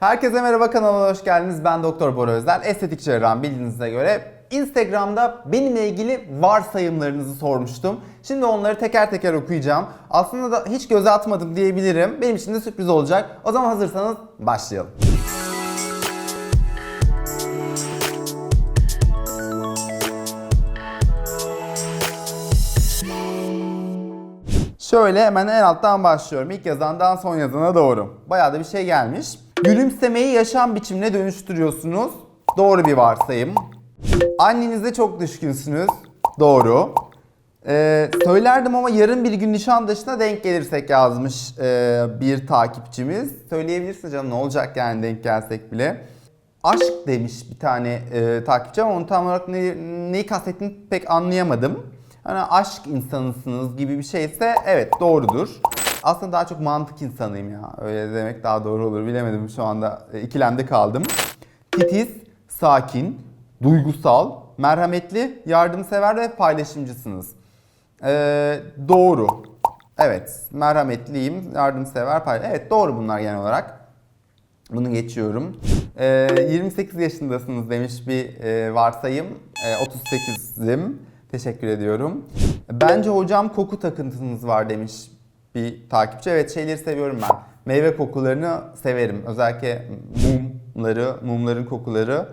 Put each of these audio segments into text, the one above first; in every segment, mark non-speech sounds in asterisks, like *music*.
Herkese merhaba kanalıma hoş geldiniz. Ben Doktor Bora Özel. Estetik cerrahım bildiğinize göre. Instagram'da benimle ilgili varsayımlarınızı sormuştum. Şimdi onları teker teker okuyacağım. Aslında da hiç göze atmadım diyebilirim. Benim için de sürpriz olacak. O zaman hazırsanız başlayalım. Şöyle hemen en alttan başlıyorum. İlk yazandan son yazana doğru. Bayağı da bir şey gelmiş. Gülümsemeyi yaşam biçimine dönüştürüyorsunuz. Doğru bir varsayım. Annenize çok düşkünsünüz. Doğru. Ee, söylerdim ama yarın bir gün Nişantaşı'na denk gelirsek yazmış ee, bir takipçimiz. Söyleyebilirsin canım ne olacak yani denk gelsek bile. Aşk demiş bir tane e, takipçi ama onu tam olarak ne, neyi kastettiğini pek anlayamadım. Hani aşk insanısınız gibi bir şeyse evet doğrudur. Aslında daha çok mantık insanıyım ya. Öyle demek daha doğru olur bilemedim şu anda e, ikilemde kaldım. Titiz, sakin, duygusal, merhametli, yardımsever ve paylaşımcısınız. Ee, doğru. Evet, merhametliyim, yardımsever, pay. Evet, doğru bunlar genel olarak. Bunu geçiyorum. Ee, 28 yaşındasınız demiş bir e, varsayım. Ee, 38'im. Teşekkür ediyorum. Bence hocam koku takıntınız var demiş bir takipçi. Evet şeyleri seviyorum ben. Meyve kokularını severim. Özellikle mumları, mumların kokuları.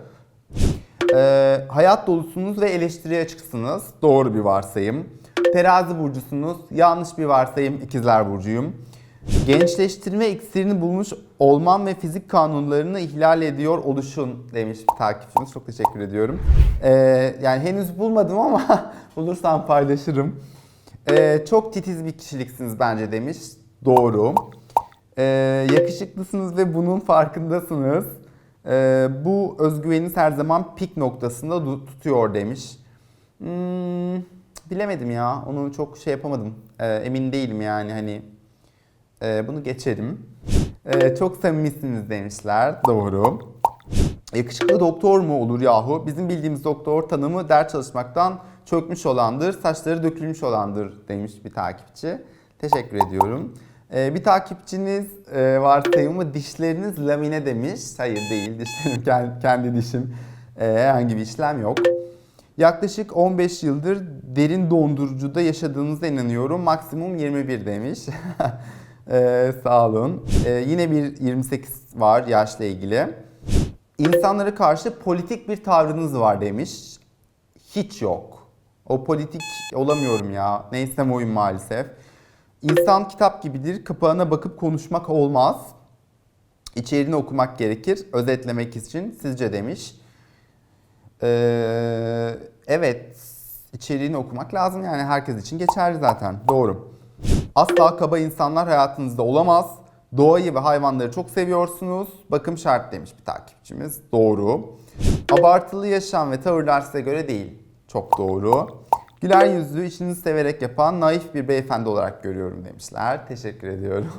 Ee, hayat dolusunuz ve eleştiriye açıksınız. Doğru bir varsayım. Terazi burcusunuz. Yanlış bir varsayım. İkizler burcuyum. Gençleştirme iksirini bulmuş olmam ve fizik kanunlarını ihlal ediyor oluşun demiş bir takipçimiz. Çok teşekkür ediyorum. Ee, yani henüz bulmadım ama *laughs* bulursam paylaşırım. Ee, çok titiz bir kişiliksiniz bence demiş. Doğru. Ee, yakışıklısınız ve bunun farkındasınız. Ee, bu özgüveniniz her zaman pik noktasında tutuyor demiş. Hmm, bilemedim ya. Onu çok şey yapamadım. Ee, emin değilim yani hani. Ee, bunu geçelim. Ee, çok samimisiniz demişler. Doğru. Yakışıklı doktor mu olur yahu? Bizim bildiğimiz doktor tanımı ders çalışmaktan çökmüş olandır, saçları dökülmüş olandır demiş bir takipçi. Teşekkür ediyorum. Ee, bir takipçiniz e, varsayımı dişleriniz lamine demiş. Hayır değil, dişlerim *laughs* kendi, kendi dişim. Ee, herhangi bir işlem yok. Yaklaşık 15 yıldır derin dondurucuda yaşadığınıza inanıyorum. Maksimum 21 demiş. *laughs* Ee, sağ olun. Ee, yine bir 28 var yaşla ilgili. İnsanlara karşı politik bir tavrınız var demiş. Hiç yok. O politik olamıyorum ya. Neysem oyun maalesef. İnsan kitap gibidir. Kapağına bakıp konuşmak olmaz. İçeriğini okumak gerekir. Özetlemek için sizce demiş. Ee, evet. içeriğini okumak lazım yani herkes için geçerli zaten. Doğru. Asla kaba insanlar hayatınızda olamaz. Doğayı ve hayvanları çok seviyorsunuz. Bakım şart demiş bir takipçimiz. Doğru. Abartılı yaşam ve tavırlar size göre değil. Çok doğru. Güler yüzlü, işinizi severek yapan naif bir beyefendi olarak görüyorum demişler. Teşekkür ediyorum.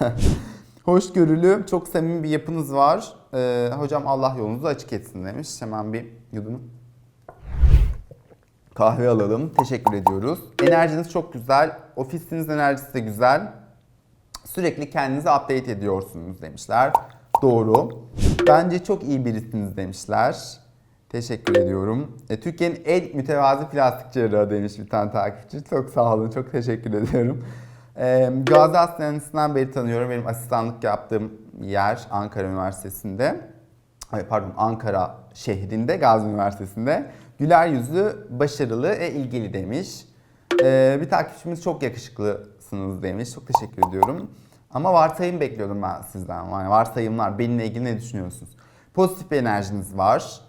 *laughs* Hoşgörülü, çok samimi bir yapınız var. Ee, hocam Allah yolunuzu açık etsin demiş. Hemen bir yudum kahve alalım. Teşekkür ediyoruz. Enerjiniz çok güzel. Ofisinizin enerjisi de güzel. Sürekli kendinizi update ediyorsunuz demişler. Doğru. Bence çok iyi birisiniz demişler. Teşekkür ediyorum. E, Türkiye'nin en mütevazi plastik cerrahı demiş bir tane takipçi. Çok sağ olun, çok teşekkür ediyorum. E, Gazi Hastanesi'nden beri tanıyorum. Benim asistanlık yaptığım yer Ankara Üniversitesi'nde. Pardon Ankara şehrinde Gazi Üniversitesi'nde. Güler yüzlü, başarılı ve ilgili demiş. Ee, bir takipçimiz çok yakışıklısınız demiş. Çok teşekkür ediyorum. Ama varsayım bekliyordum ben sizden. Yani varsayımlar, benimle ilgili ne düşünüyorsunuz? Pozitif bir enerjiniz var.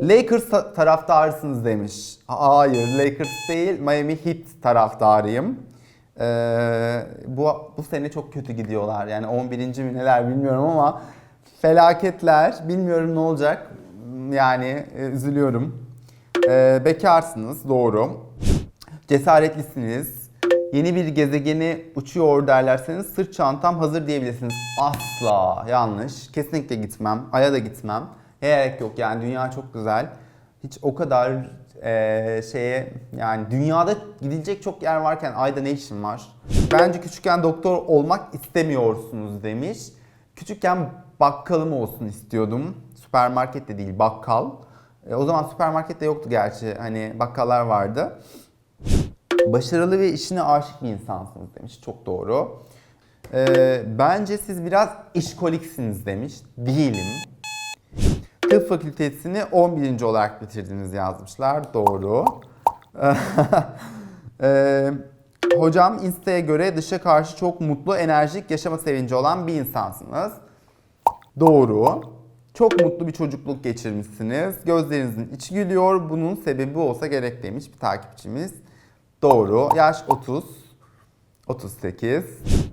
Lakers ta- taraftarısınız demiş. Hayır, Lakers değil, Miami Heat taraftarıyım. Ee, bu, bu sene çok kötü gidiyorlar. Yani 11. mi neler bilmiyorum ama felaketler. Bilmiyorum ne olacak. Yani e, üzülüyorum. Ee, bekarsınız, doğru. Cesaretlisiniz. Yeni bir gezegeni uçuyor derlerseniz sırt çantam hazır diyebilirsiniz. Asla yanlış. Kesinlikle gitmem. Ay'a da gitmem. Gerek yok yani dünya çok güzel. Hiç o kadar eee, şeye yani dünyada gidilecek çok yer varken Ay'da ne işim var? Bence küçükken doktor olmak istemiyorsunuz demiş. Küçükken bakkalım olsun istiyordum. Süpermarket de değil bakkal. E, o zaman süpermarket de yoktu gerçi. Hani bakkallar vardı. Başarılı ve işine aşık bir insansınız demiş. Çok doğru. Ee, bence siz biraz işkoliksiniz demiş. Değilim. Tıp fakültesini 11. olarak bitirdiniz yazmışlar. Doğru. *laughs* Ee, hocam Insta'ya göre dışa karşı çok mutlu, enerjik, yaşama sevinci olan bir insansınız. Doğru. Çok mutlu bir çocukluk geçirmişsiniz. Gözlerinizin içi gülüyor. Bunun sebebi olsa gerek demiş bir takipçimiz. Doğru. Yaş 30. 38.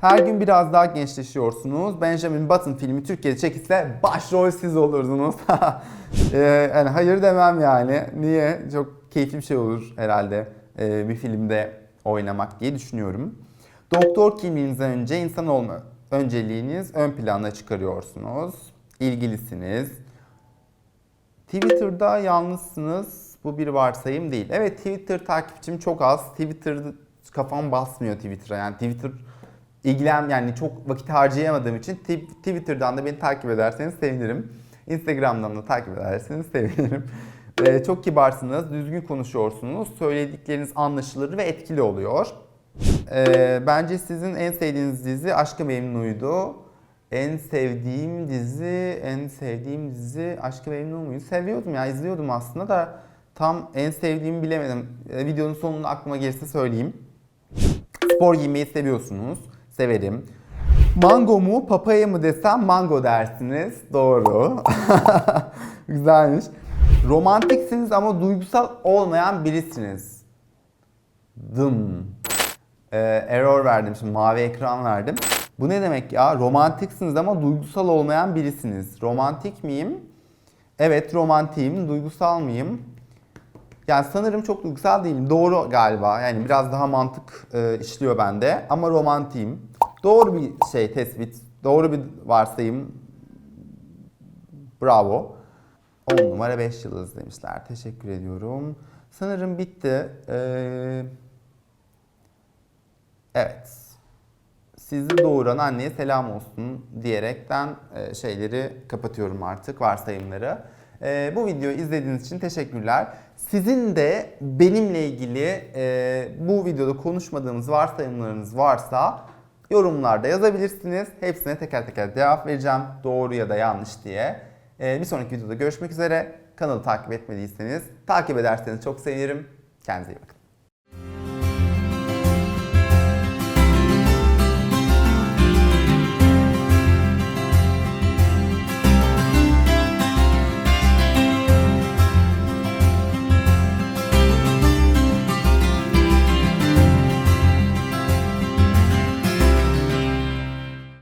Her gün biraz daha gençleşiyorsunuz. Benjamin Button filmi Türkiye'de çekilse başrol siz olurdunuz. *laughs* Ee, yani hayır demem yani. Niye? Çok keyifli bir şey olur herhalde ee, bir filmde oynamak diye düşünüyorum. Doktor kimliğinizden önce insan olma önceliğiniz ön plana çıkarıyorsunuz. İlgilisiniz. Twitter'da yalnızsınız. Bu bir varsayım değil. Evet Twitter takipçim çok az. Twitter kafam basmıyor Twitter'a. Yani Twitter ilgilen yani çok vakit harcayamadığım için Tw- Twitter'dan da beni takip ederseniz sevinirim. Instagram'dan da takip ederseniz *laughs* sevinirim. Ee, çok kibarsınız, düzgün konuşuyorsunuz. Söyledikleriniz anlaşılır ve etkili oluyor. Ee, bence sizin en sevdiğiniz dizi Aşk-ı Memnu'ydu. En sevdiğim dizi, en sevdiğim dizi Aşk-ı Memnu muydu? Seviyordum ya, izliyordum aslında da tam en sevdiğimi bilemedim. Ee, videonun sonunda aklıma gelirse söyleyeyim. Spor giymeyi seviyorsunuz. Severim. Mango mu, papaya mı desem mango dersiniz. Doğru. *laughs* Güzelmiş. Romantiksiniz ama duygusal olmayan birisiniz. Dım. Ee, error verdim şimdi mavi ekran verdim. Bu ne demek ya? Romantiksiniz ama duygusal olmayan birisiniz. Romantik miyim? Evet romantiyim. Duygusal mıyım? Yani sanırım çok duygusal değilim. Doğru galiba. Yani biraz daha mantık e, işliyor bende. Ama romantiyim. Doğru bir şey tespit. Doğru bir varsayım. Bravo. 10 numara 5 yıldız demişler. Teşekkür ediyorum. Sanırım bitti. Ee, evet. Sizi doğuran anneye selam olsun diyerekten e, şeyleri kapatıyorum artık varsayımları. E, bu videoyu izlediğiniz için teşekkürler. Sizin de benimle ilgili e, bu videoda konuşmadığımız varsayımlarınız varsa yorumlarda yazabilirsiniz. Hepsine teker teker cevap vereceğim. Doğru ya da yanlış diye. E, bir sonraki videoda görüşmek üzere. Kanalı takip etmediyseniz takip ederseniz çok sevinirim. Kendinize iyi bakın.